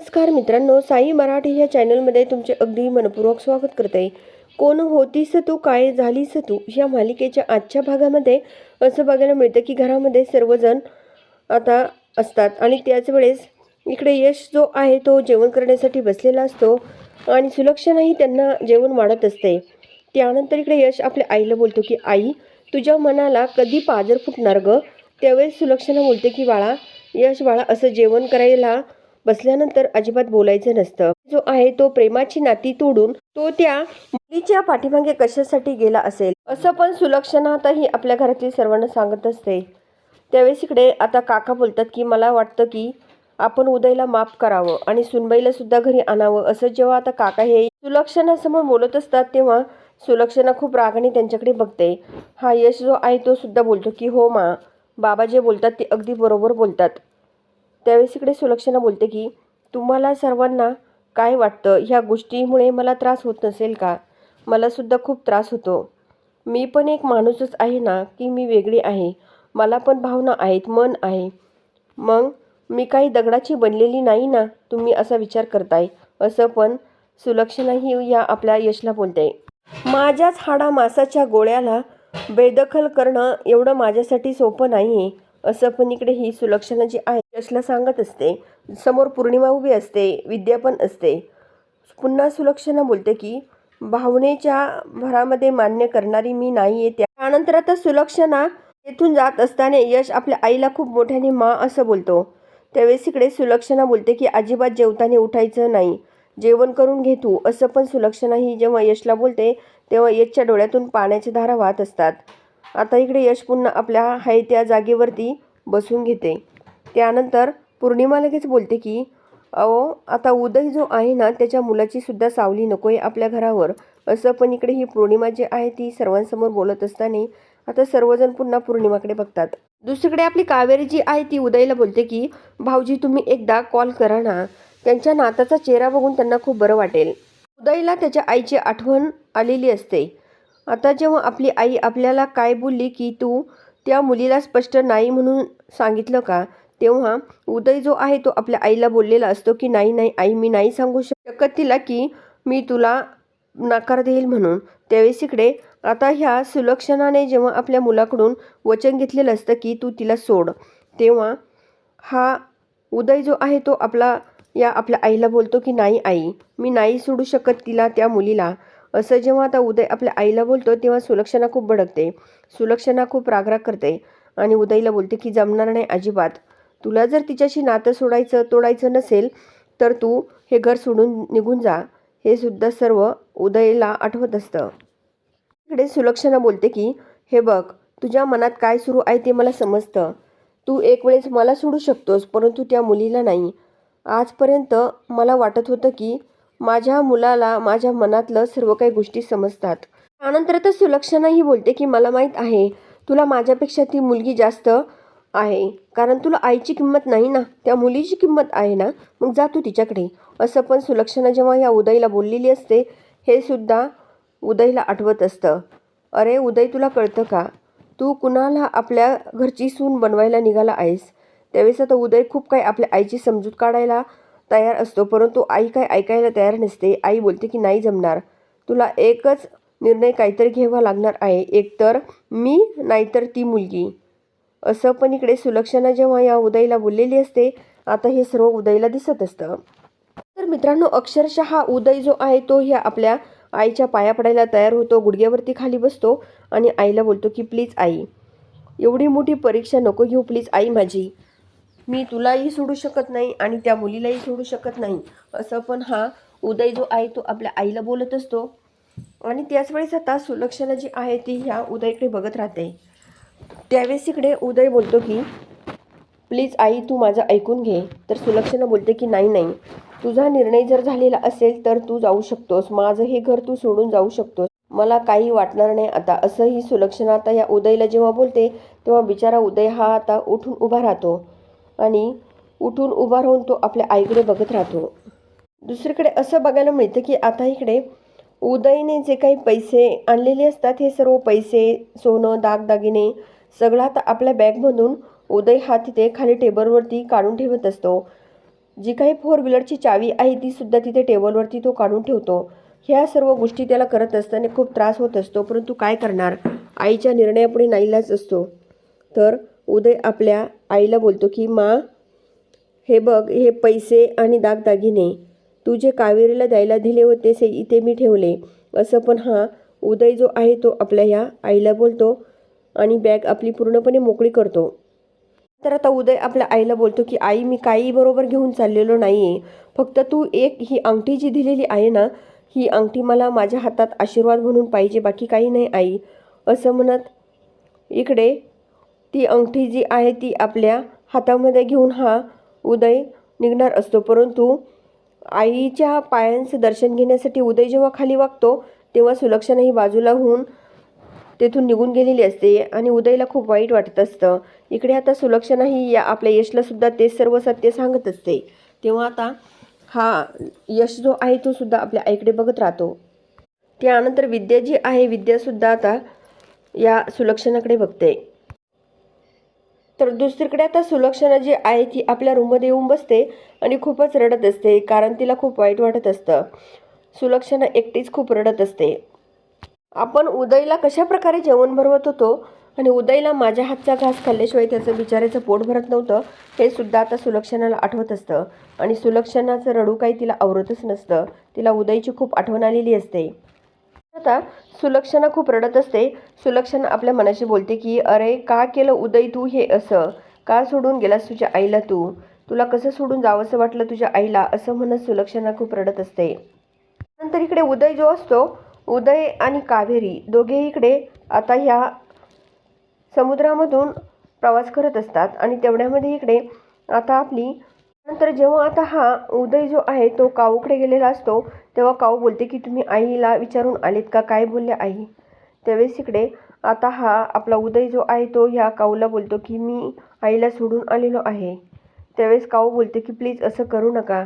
नमस्कार मित्रांनो साई मराठी ह्या चॅनलमध्ये तुमचे अगदी मनपूर्वक स्वागत करते. कोण होतीस तू काय झालीस तू या मालिकेच्या आजच्या भागामध्ये असं बघायला मिळतं की घरामध्ये सर्वजण आता असतात. आणि त्याच वेळेस इकडे यश जो आहे तो जेवण करण्यासाठी बसलेला असतो आणि सुलक्षणाही त्यांना जेवण वाढत असते. त्यानंतर इकडे यश आपल्या आईला बोलतो की आई तुझ्या मनाला कधी पाजर फुटणार ग? त्यावेळेस सुलक्षणा बोलते की बाळा यश बाळा असं जेवण करायला बसल्यानंतर अजिबात बोलायचं नसतं. जो आहे तो प्रेमाची नाती तोडून तो त्या मुलीच्या पाठीमागे कशासाठी गेला असेल? असं पण सुलक्षणा आताही आपल्या घरातील सर्वांना सांगत असते. त्यावेळेस इकडे आता काका बोलतात की मला वाटतं की आपण उदयला माफ करावं आणि सुनबाईला सुद्धा घरी आणावं. असं जेव्हा आता काका हे सुलक्षणासमोर बोलत असतात तेव्हा सुलक्षणा खूप रागाने त्यांच्याकडे बघते. हा यश जो आहे तो सुद्धा बोलतो की हो मा बाबा जे बोलतात ते अगदी बरोबर बोलतात. त्यावेळेस इकडे सुलक्षणा बोलते की तुम्हाला सर्वांना काय वाटतं? ह्या गोष्टीमुळे मला त्रास होत नसेल का? मला सुद्धा खूप त्रास होतो. मी पण एक माणूसच आहे ना की मी वेगळी आहे. मला पण भावना आहेत मन आहे. मग मी काही दगडाची बनलेली नाही ना तुम्ही असा विचार करताय. असं पण सुलक्षणाही या आपल्या यशला बोलते. माझ्याच हाडा मासाच्या गोळ्याला बेदखल करणं एवढं माझ्यासाठी सोपं नाही आहे असं पण इकडे ही सुलक्षणा जी आहे यशला सांगत असते. समोर पौर्णिमा उभी असते विद्या पण असते. पुन्हा सुलक्षणा बोलते की भावनेच्या भरामध्ये मान्य करणारी मी नाही आहे. त्यानंतर आता सुलक्षणा येथून जात असताना यश आपल्या आईला खूप मोठ्याने मा असं बोलतो. त्यावेळेस इकडे सुलक्षणा बोलते की अजिबात जेवताना उठायचं नाही. जेवण करून घे तू. असं पण सुलक्षणा ही जेव्हा यशला बोलते तेव्हा यशच्या डोळ्यातून पाण्याच्या धारा वाहत असतात. आता इकडे यश पुन्हा आपल्या हाय त्या जागेवरती बसून घेते. त्यानंतर पौर्णिमा लगेच बोलते की अहो आता उदय जो आहे ना त्याच्या मुलाची सुद्धा सावली नको आहे आपल्या घरावर. असं पण इकडे ही पौर्णिमा जी आहे ती सर्वांसमोर बोलत असताना आता सर्वजण पुन्हा पौर्णिमाकडे बघतात. दुसरीकडे आपली कावेरी जी आहे ती उदयला बोलते की भाऊजी तुम्ही एकदा कॉल करा ना. त्यांच्या नाताचा चेहरा बघून त्यांना खूप बरं वाटेल. उदयला त्याच्या आईची आठवण आलेली असते. आता जेव्हा आपली आई आपल्याला काय बोलली की तू त्या मुलीला स्पष्ट नाही म्हणून सांगितलं का? तेव्हा उदय जो आहे तो आपल्या आईला बोललेला असतो की नाही नाही आई मी नाही सांगू शकत तिला की मी तुला नकार देईल म्हणून. त्यावेळेस इकडे आता ह्या सुलक्षणाने जेव्हा आपल्या मुलाकडून वचन घेतलेलं असतं की तू तिला सोड. तेव्हा हा उदय जो आहे तो आपला या आपल्या आईला बोलतो की नाही आई मी नाही सोडू शकत तिला त्या मुलीला. असं जेव्हा आता उदय आपल्या आईला बोलतो तेव्हा सुलक्षणा खूप भडकते. सुलक्षणा खूप रागराग करते आणि उदयला बोलते की जमणार नाही अजिबात. तुला जर तिच्याशी नातं सोडायचं तोडायचं नसेल तर तू हे घर सोडून निघून जा. हे सुद्धा सर्व उदयला आठवत असतं. इकडे सुलक्षणा बोलते की हे बघ तुझ्या मनात काय सुरू आहे ते मला समजतं. तू एक वेळेस मला सोडू शकतोस परंतु त्या मुलीला नाही. आजपर्यंत मला वाटत होतं की माझ्या मुलाला माझ्या मनातलं सर्व काही गोष्टी समजतात. त्यानंतर तर सुलक्षणाही बोलते की मला माहीत आहे तुला माझ्यापेक्षा ती मुलगी जास्त आहे. कारण तुला आईची किंमत नाही ना त्या मुलीची किंमत आहे ना मग जा तू तिच्याकडे. असं पण सुलक्षणा जेव्हा ह्या उदयला बोललेली असते हे सुद्धा उदयला आठवत असतं. अरे उदय तुला कळतं का? तू कुणाला आपल्या घरची सून बनवायला निघाला आहेस? त्यावेळेस आता उदय खूप काही आपल्या आईची समजूत काढायला तयार असतो परंतु आई काय ऐकायला तयार नसते. आई बोलते की नाही जमणार. तुला एकच निर्णय काहीतरी घ्यावा लागणार आहे. एकतर मी नाहीतर ती मुलगी. असं पण इकडे सुलक्षणा जेव्हा या उदयला बोललेली असते आता हे सर्व उदयला दिसत असतं. तर मित्रांनो अक्षरशः हा उदय जो आहे तो ह्या आपल्या आईच्या पाया पडायला तयार होतो गुडघ्यावरती खाली बसतो आणि आईला बोलतो की प्लीज आई एवढी मोठी परीक्षा नको घेऊ प्लीज आई माझी. मी तुलाही सोडू शकत नाही आणि त्या मुलीलाही सोडू शकत नाही. असं पण हा उदय जो आहे तो आपल्या आईला बोलत असतो. आणि त्याच वेळेस आता सुलक्षणा जी आहे ती ह्या उदयकडे बघत राहते. त्यावेळेस इकडे उदय बोलतो की प्लीज आई तू माझं ऐकून घे. तर सुलक्षणा बोलते की नाही नाही. तुझा निर्णय जर झालेला असेल तर तू जाऊ शकतोस. माझं हे घर तू सोडून जाऊ शकतोस. मला काही वाटणार नाही आता. असंही सुलक्षणा आता या उदयला जेव्हा बोलते तेव्हा बिचारा उदय हा आता उठून उभा राहतो आणि उठून उभा राहून तो आपल्या आईकडे बघत राहतो. दुसरीकडे असं बघायला मिळतं की आता इकडे उदयने जे काही पैसे आणलेले असतात हे सर्व पैसे सोनं दागदागिने सगळा आता आपल्या बॅगमधून उदय हा तिथे खाली टेबलवरती काढून ठेवत असतो. जी काही फोर व्हीलरची चावी आहे ती सुद्धा तिथे टेबलवरती तो काढून ठेवतो. ह्या सर्व गोष्टी त्याला करत असताना खूप त्रास होत असतो परंतु काय करणार? आईच्या निर्णयापुढे नाईलाच असतो. तर उदय आपल्या आईला बोलतो की मा हे बघ हे पैसे आणि दागदागिने. तू जे कावेरीला द्यायला दिले होते ते इथे मी ठेवले. असं पण हा उदय जो आहे तो आपल्या ह्या आईला बोलतो. आणि बॅग आपली पूर्णपणे मोकळी करतो. तर आता उदय आपल्या आईला बोलतो की आई मी काही बरोबर घेऊन चाललेलो नाही आहे फक्त तू एक ही अंगठी जी दिलेली आहे ना ही अंगठी मला माझ्या हातात आशीर्वाद म्हणून पाहिजे बाकी काही नाही आई. असं म्हणत इकडे ती अंगठी जी आहे ती आपल्या हातामध्ये घेऊन हा उदय निघणार असतो. परंतु आईच्या पायांचं दर्शन घेण्यासाठी उदय जेव्हा खाली वागतो तेव्हा सुलक्षणाही बाजूला होऊन तेथून निघून गेलेली असते आणि उदयला खूप वाईट वाटत असतं. इकडे आता सुलक्षणाही या आपल्या यशलासुद्धा ते सर्व सत्य सांगत असते. तेव्हा आता हा यश जो आहे तो सुद्धा आपल्या आईकडे बघत राहतो. त्यानंतर विद्या जी आहे विद्यासुद्धा आता या सुलक्षणाकडे बघते. तर दुसरीकडे आता सुलक्षणा जी आहे ती आपल्या रूममध्ये येऊन बसते आणि खूपच रडत असते कारण तिला खूप वाईट वाटत असतं. सुलक्षणा एकटीच खूप रडत असते. आपण उदयला कशा प्रकारे जेवण भरवत होतो आणि उदयला माझ्या हातचा घास खाल्ल्याशिवाय त्याचं बिचाराचं पोट भरत नव्हतं हे सुद्धा आता सुलक्षणाला आठवत असतं. आणि सुलक्षणाचं रडू काही तिला आवरतच नसतं. तिला उदयची खूप आठवण आलेली असते. आता सुलक्षणा खूप रडत असते. सुलक्षणा आपल्या मनाशी बोलते की अरे का केलं उदय तू हे असं? का सोडून गेलास तुझ्या आईला तू? तुला कसं सोडून जावंसं वाटलं तुझ्या आईला? असं म्हणत सुलक्षणा खूप रडत असते. नंतर इकडे उदय जो असतो उदय आणि कावेरी दोघे इकडे आता ह्या समुद्रामधून प्रवास करत असतात. आणि तेवढ्यामध्ये इकडे आता आपली नंतर जेव्हा आता हा उदय जो आहे तो काऊकडे गेलेला असतो तेव्हा काऊ बोलते की तुम्ही आईला विचारून आलेत का? काय बोलले आई? त्यावेळेस इकडे आता हा आपला उदय जो आहे तो ह्या काऊला बोलतो की मी आईला सोडून आलेलो आहे. त्यावेळेस काऊ बोलते की प्लीज असं करू नका.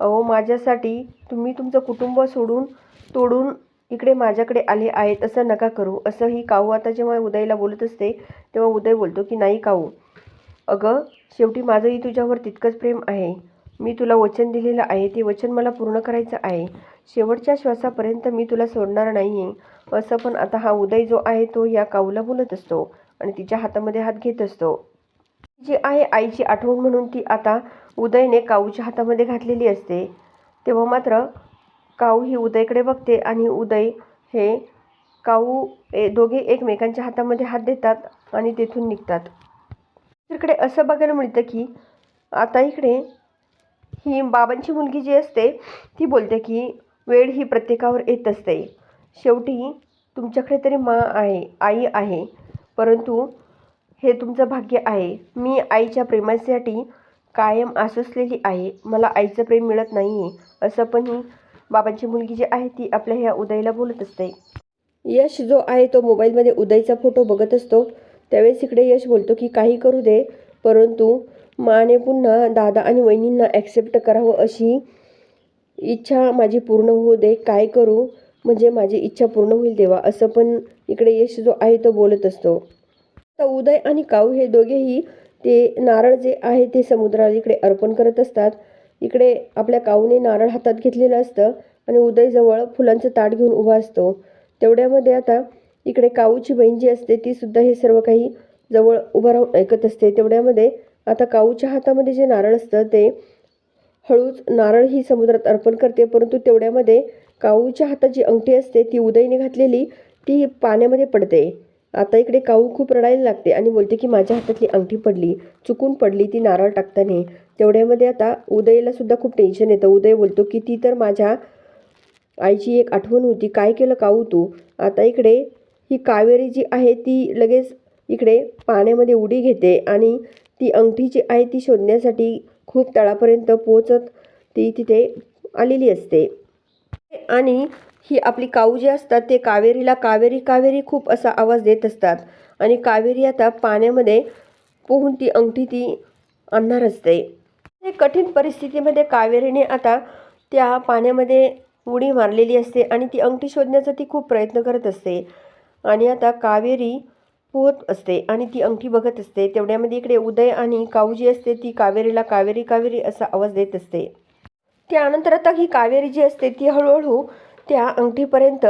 अहो माझ्यासाठी तुम्ही तुमचं कुटुंब सोडून तोडून इकडे माझ्याकडे आले आहेत असं नका करू. असंही काऊ आता जेव्हा उदयला बोलत असते तेव्हा उदय बोलतो की नाही काऊ अगं शेवटी माझंही तुझ्यावर तितकंच प्रेम आहे. मी तुला वचन दिलेलं आहे ते वचन मला पूर्ण करायचं आहे. शेवटच्या श्वासापर्यंत मी तुला सोडणार नाही आहे असं पण आता हा उदय जो आहे तो या काऊला बोलत असतो आणि तिच्या हातामध्ये हात घेत असतो. जी आहे आईची आठवण म्हणून ती आता उदयने काऊच्या हातामध्ये घातलेली असते. तेव्हा मात्र काऊ ही उदयकडे बघते आणि उदय हे काऊ ए दोघे एकमेकांच्या हातामध्ये हात देतात आणि तेथून निघतात. इकडे असं बघायला मिळतं की आता इकडे ही बाबांची मुलगी जी असते ती बोलते की वेळ ही प्रत्येकावर येत असते. शेवटी तुमच्याकडे तरी मा आहे आई आहे. परंतु हे तुमचं भाग्य आहे. मी आईच्या प्रेमासाठी कायम आसुसलेली आहे. मला आईचं प्रेम मिळत नाही आहे असं पण ही बाबांची मुलगी जी आहे ती आपल्या ह्या उदयला बोलत असते. यश जो आहे तो मोबाईलमध्ये उदयचा फोटो बघत असतो. त्यावेळेस इकडे यश बोलतो की काही करू दे परंतु माने पुन्हा दादा आणि वहिनींना ॲक्सेप्ट करावं अशी इच्छा माझी पूर्ण होऊ दे. काय करू? म्हणजे माझी इच्छा पूर्ण होईल देवा. असं पण इकडे यश जो आहे तो बोलत असतो. तर उदय आणि काऊ हे दोघेही ते नारळ जे आहे ते समुद्राला इकडे अर्पण करत असतात. इकडे आपल्या काऊने नारळ हातात घेतलेलं असतं आणि उदयजवळ फुलांचं ताट घेऊन उभा असतो. तेवढ्यामध्ये आता इकडे काऊची बहीण जी असते ती सुद्धा हे सर्व काही जवळ उभं राहून ऐकत असते. तेवढ्यामध्ये आता काऊच्या हातामध्ये जे नारळ असतं ते हळूच नारळ ही समुद्रात अर्पण करते. परंतु तेवढ्यामध्ये काऊच्या हातात जी अंगठी असते ती उदयने घातलेली ती पाण्यामध्ये पडते. आता इकडे काऊ खूप रडायला लागते आणि बोलते की माझ्या हातातली अंगठी पडली चुकून पडली ती नारळ टाकताना. तेवढ्यामध्ये आता उदयला सुद्धा खूप टेन्शन येतं. उदय बोलतो की ती तर माझ्या आईची एक आठवण होती. काय केलं काऊ तू? आता इकडे ही कावेरी जी आहे ती लगेच इकडे पाण्यामध्ये उडी घेते आणि ती अंगठी जी आहे ती शोधण्यासाठी खूप तळापर्यंत पोचत ती तिथे आलेली असते. आणि ही आपली काऊ जी असतात ते कावेरीला कावेरी कावेरी खूप असा आवाज देत असतात. आणि कावेरी आता पाण्यामध्ये पोहून ती अंगठी ती आणणार असते. कठीण परिस्थितीमध्ये कावेरीने आता त्या पाण्यामध्ये उडी मारलेली असते आणि ती अंगठी शोधण्याचा ती खूप प्रयत्न करत असते. आणि आता कावेरी पोहत असते आणि ती अंगठी बघत असते. तेवढ्यामध्ये इकडे उदय आणि काऊ जी असते ती कावेरीला कावेरी कावेरी असा आवाज देत असते. त्यानंतर आता ही कावेरी जी असते ती हळूहळू त्या अंगठीपर्यंत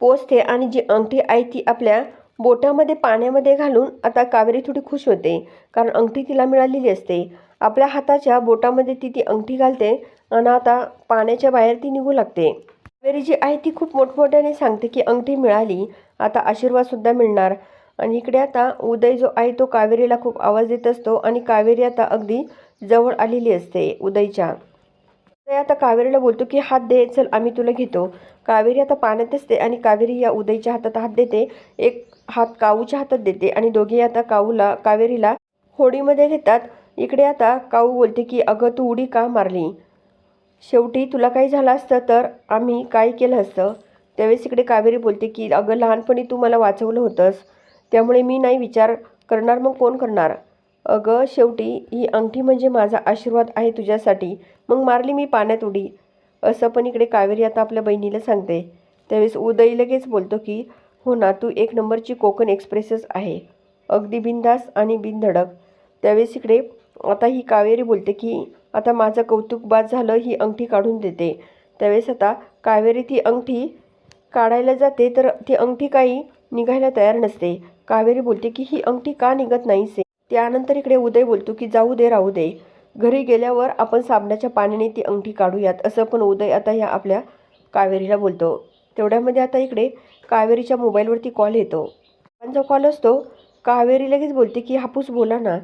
पोचते आणि जी अंगठी आहे ती आपल्या बोटामध्ये पाण्यामध्ये घालून आता कावेरी थोडी खुश होते. कारण अंगठी तिला मिळालेली असते. आपल्या हाताच्या बोटामध्ये ती ती अंगठी घालते आणि आता पाण्याच्या बाहेर ती निघू लागते. कावेरी जी आहे ती खूप मोठमोठ्याने सांगते की अंगठी मिळाली आता आशीर्वादसुद्धा मिळणार. आणि इकडे आता उदय जो आहे तो कावेरीला खूप आवाज देत असतो आणि कावेरी आता अगदी जवळ आलेली असते उदयच्या. उदय आता कावेरीला बोलतो की हात दे चल आम्ही तुला घेतो. कावेरी आता पाण्यात असते आणि कावेरी या उदयच्या हातात हात देते. एक हात काऊच्या हातात देते आणि दोघे आता काऊला कावेरीला होडीमध्ये घेतात. इकडे आता काऊ बोलते की अगं तू उडी का मारली? शेवटी तुला काही झालं असतं तर आम्ही काय केलं असतं? त्यावेळेस इकडे कावेरी बोलते की अगं लहानपणी तू मला वाचवलं होतंस त्यामुळे मी नाही विचार करणार मग कोण करणार? अगं शेवटी ही अंगठी म्हणजे माझा आशीर्वाद आहे तुझ्यासाठी मग मारली मी पाण्यात उडी. असं पण इकडे कावेरी आता आपल्या बहिणीला सांगते. त्यावेळेस उदय लगेच बोलतो की हो ना तू एक नंबरची कोकण एक्सप्रेसच आहे. अगदी बिनधास आणि बिनधडक. त्यावेळेस इकडे आता ही कावेरी बोलते की आता माझं कौतुक बाद झालं ही अंगठी काढून देते. त्यावेळेस आता कावेरी ती अंगठी काढायला जाते तर ती अंगठी काही निघायला तयार नसते. कावेरी बोलते की ही अंगठी का निघत नाहीसे त्यानंतर इकडे उदय बोलतो की जाऊ दे राहू दे. घरी गेल्यावर आपण साबणाच्या पाण्याने ती अंगठी काढूयात असं पण उदय आता ह्या आपल्या कावेरीला बोलतो. तेवढ्यामध्ये आता इकडे कावेरीच्या मोबाईलवरती कॉल येतो. पण जो कॉल असतो. कावेरी लगेच बोलते की हापूस बोला ना.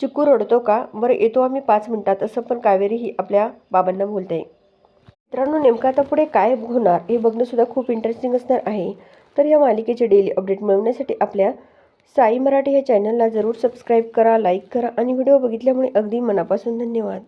चिक्कू रडतो का? बरं येतो आम्ही पाच मिनिटात. असं पण कावेरी ही आपल्या बाबांना बोलते. मित्रांनो नेमकं आता पुढे काय होणार हे बघणंसुद्धा खूप इंटरेस्टिंग असणार आहे. तर या मालिकेचे डेली अपडेट मिळवण्यासाठी आपल्या साई मराठी ह्या चॅनलला जरूर सबस्क्राईब करा लाईक करा आणि व्हिडिओ बघितल्यामुळे अगदी मनापासून धन्यवाद.